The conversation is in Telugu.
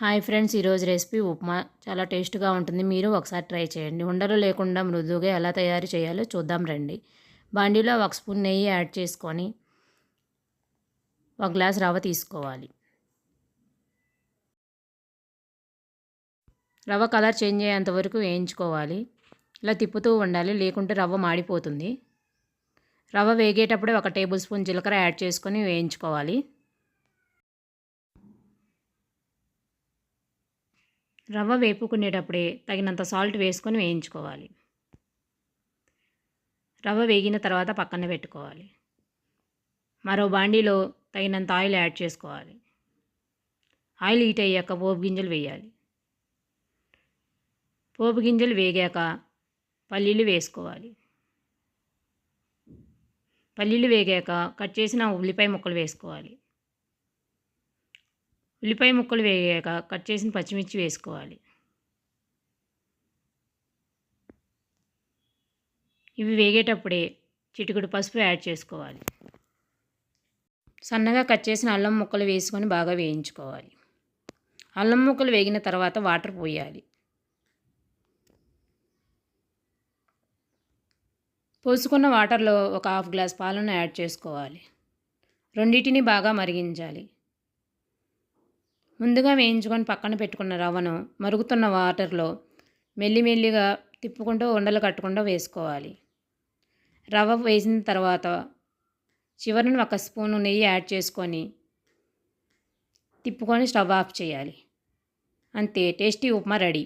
హాయ్ ఫ్రెండ్స్ ఈరోజు రెసిపీ ఉప్మా. చాలా టేస్ట్గా ఉంటుంది. మీరు ఒకసారి ట్రై చేయండి. ఉండలు లేకుండా మృదువుగా ఎలా తయారు చేయాలో చూద్దాం రండి. బాండీలో ఒక స్పూన్ నెయ్యి యాడ్ చేసుకొని ఒక గ్లాస్ రవ్వ తీసుకోవాలి. రవ్వ కలర్ చేంజ్ అయ్యేంత వరకు వేయించుకోవాలి. ఇలా తిప్పుతూ ఉండాలి. లేకుంటే రవ్వ మాడిపోతుంది. రవ్వ వేగేటప్పుడే ఒక టేబుల్ స్పూన్ జీలకర్ర యాడ్ చేసుకొని వేయించుకోవాలి. రవ్వ వేపుకునేటప్పుడే తగినంత సాల్ట్ వేసుకొని వేయించుకోవాలి. రవ్వ వేగిన తర్వాత పక్కన పెట్టుకోవాలి. మరో బాండీలో తగినంత ఆయిల్ యాడ్ చేసుకోవాలి. ఆయిల్ హీట్ అయ్యాక పోపు గింజలు వేయాలి. పోపు గింజలు వేగాక పల్లీలు వేసుకోవాలి. పల్లీలు వేగాక కట్ చేసిన ఉల్లిపాయ ముక్కలు వేసుకోవాలి. ఉల్లిపాయ ముక్కలు వేగాక కట్ చేసిన పచ్చిమిర్చి వేసుకోవాలి. ఇవి వేగేటప్పుడే చిటికుడు పసుపు యాడ్ చేసుకోవాలి. సన్నగా కట్ చేసిన అల్లం ముక్కలు వేసుకొని బాగా వేయించుకోవాలి. అల్లం ముక్కలు వేగిన తర్వాత వాటర్ పోయాలి. పోసుకున్న వాటర్లో ఒక హాఫ్ గ్లాస్ పాలను యాడ్ చేసుకోవాలి. రెండింటిని బాగా మరిగించాలి. ముందుగా వేయించుకొని పక్కన పెట్టుకున్న రవ్వను మరుగుతున్న వాటర్లో మెల్లిమెల్లిగా తిప్పుకుంటూ ఉండలు కట్టకుండా వేసుకోవాలి. రవ్వ వేసిన తర్వాత చివరిని ఒక స్పూను నెయ్యి యాడ్ చేసుకొని తిప్పుకొని స్టవ్ ఆఫ్ చేయాలి. అంతే టేస్టీ ఉప్మా రెడీ.